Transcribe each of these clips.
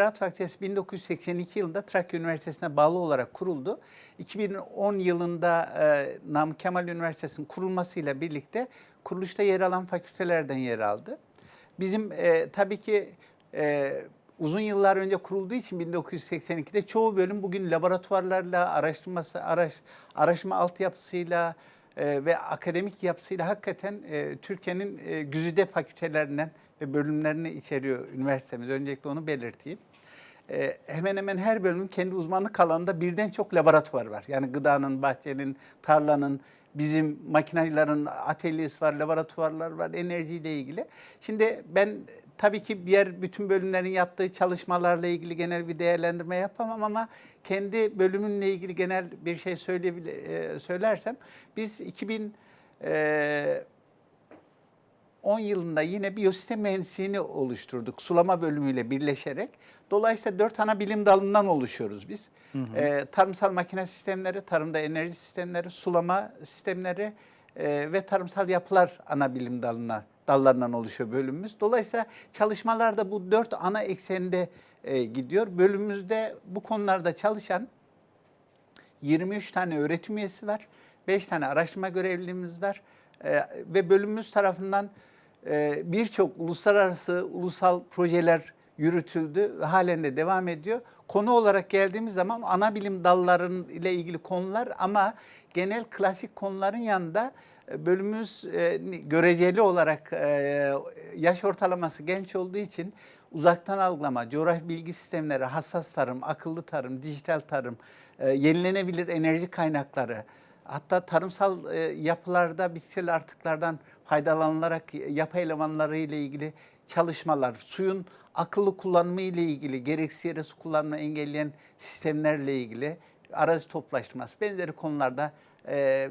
Ziraat Fakültesi 1982 yılında Trakya Üniversitesi'ne bağlı olarak kuruldu. 2010 yılında e, Namık Kemal Üniversitesi'nin kurulmasıyla birlikte kuruluşta yer alan fakültelerden yer aldı. Bizim e, tabii ki e, uzun yıllar önce kurulduğu için 1982'de çoğu bölüm bugün laboratuvarlarla, araştırması, araş, araştırma altyapısıyla e, ve akademik yapısıyla hakikaten e, Türkiye'nin e, güzide fakültelerinden ve bölümlerini içeriyor üniversitemiz. Öncelikle onu belirteyim. E, hemen hemen her bölümün kendi uzmanlık alanında birden çok laboratuvar var. Yani gıdanın, bahçenin, tarlanın, bizim makinelerin atölyesi var, laboratuvarlar var enerjiyle ilgili. Şimdi ben tabii ki diğer bütün bölümlerin yaptığı çalışmalarla ilgili genel bir değerlendirme yapamam ama kendi bölümünle ilgili genel bir şey söyleyebile, e, söylersem biz 2000 e, 10 yılında yine biyosistem mühendisliğini oluşturduk sulama bölümüyle birleşerek. Dolayısıyla dört ana bilim dalından oluşuyoruz biz. Ee, tarımsal makine sistemleri, tarımda enerji sistemleri, sulama sistemleri e, ve tarımsal yapılar ana bilim dalına dallarından oluşuyor bölümümüz. Dolayısıyla çalışmalar da bu dört ana eksende e, gidiyor. Bölümümüzde bu konularda çalışan 23 tane öğretim üyesi var. 5 tane araştırma görevlimiz var. Ee, ve bölümümüz tarafından e, birçok uluslararası, ulusal projeler yürütüldü ve halen de devam ediyor. Konu olarak geldiğimiz zaman ana bilim dalların ile ilgili konular ama genel klasik konuların yanında e, bölümümüz e, göreceli olarak e, yaş ortalaması genç olduğu için uzaktan algılama, coğrafi bilgi sistemleri, hassas tarım, akıllı tarım, dijital tarım, yenilenebilir enerji kaynakları, hatta tarımsal e, yapılarda bitkisel artıklardan faydalanılarak yapı elemanları ile ilgili çalışmalar, suyun akıllı kullanımı ile ilgili, gereksiz yere su kullanımını engelleyen sistemlerle ilgili arazi toplaştırması benzeri konularda e,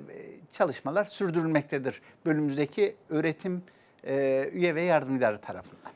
çalışmalar sürdürülmektedir bölümümüzdeki öğretim e, üye ve yardımcıları tarafından.